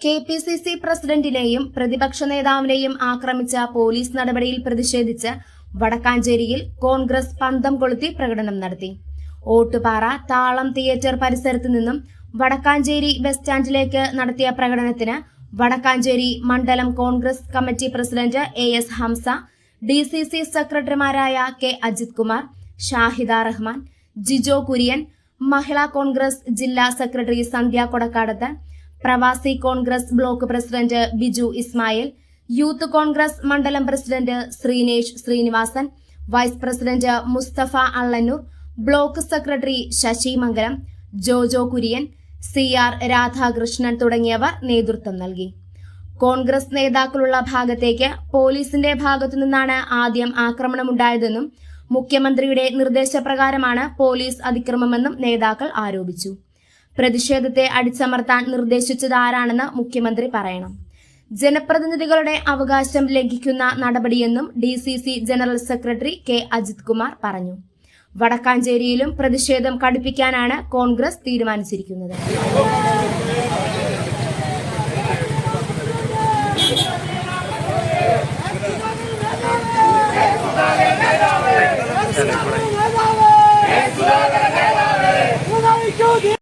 K P C C പ്രസിഡന്റിനെയും പ്രതിപക്ഷ നേതാവിനെയും ആക്രമിച്ച പോലീസ് നടപടിയിൽ പ്രതിഷേധിച്ച് വടക്കാഞ്ചേരിയിൽ കോൺഗ്രസ് പന്തം കൊളുത്തി പ്രകടനം നടത്തി. ഓട്ടുപാറ താളം തിയേറ്റർ പരിസരത്ത് നിന്നും വടക്കാഞ്ചേരി ബസ് സ്റ്റാൻഡിലേക്ക് നടത്തിയ പ്രകടനത്തിന് വടക്കാഞ്ചേരി മണ്ഡലം Congress committee president A S Hamza D C C സെക്രട്ടറിമാരായ കെ അജിത് കുമാർ ഷാഹിദ റഹ്മാൻ ജിജോ കുര്യൻ മഹിളാ കോൺഗ്രസ് ജില്ലാ സെക്രട്ടറി സന്ധ്യ കൊടക്കാടത്ത് പ്രവാസി Congress block president Biju Ismail youth Congress മണ്ഡലം president Sreenesh Sreenivasan vice president Musthafa Allannur block secretary Sasi Mangalam Jojo Kurian C R Radhakrishnan തുടങ്ങിയവർ നേതൃത്വം നൽകി. കോൺഗ്രസ് നേതാക്കളുള്ള ഭാഗത്തേക്ക് പോലീസിന്റെ ഭാഗത്തു നിന്നാണ് ആദ്യം ആക്രമണമുണ്ടായതെന്നും മുഖ്യമന്ത്രിയുടെ നിർദ്ദേശപ്രകാരമാണ് പോലീസ് അതിക്രമമെന്നും നേതാക്കൾ ആരോപിച്ചു. പ്രതിഷേധത്തെ അടിച്ചമർത്താൻ നിർദ്ദേശിച്ചതാരാണെന്ന് മുഖ്യമന്ത്രി പറയണം. ജനപ്രതിനിധികളുടെ അവകാശം ലംഘിക്കുന്ന നടപടിയെന്നും D C C general secretary K Ajith Kumar പറഞ്ഞു. വടക്കാഞ്ചേരിയിലും പ്രതിഷേധം കടുപ്പിക്കാനാണ് കോൺഗ്രസ് തീരുമാനിച്ചിരിക്കുന്നത്. por ahí.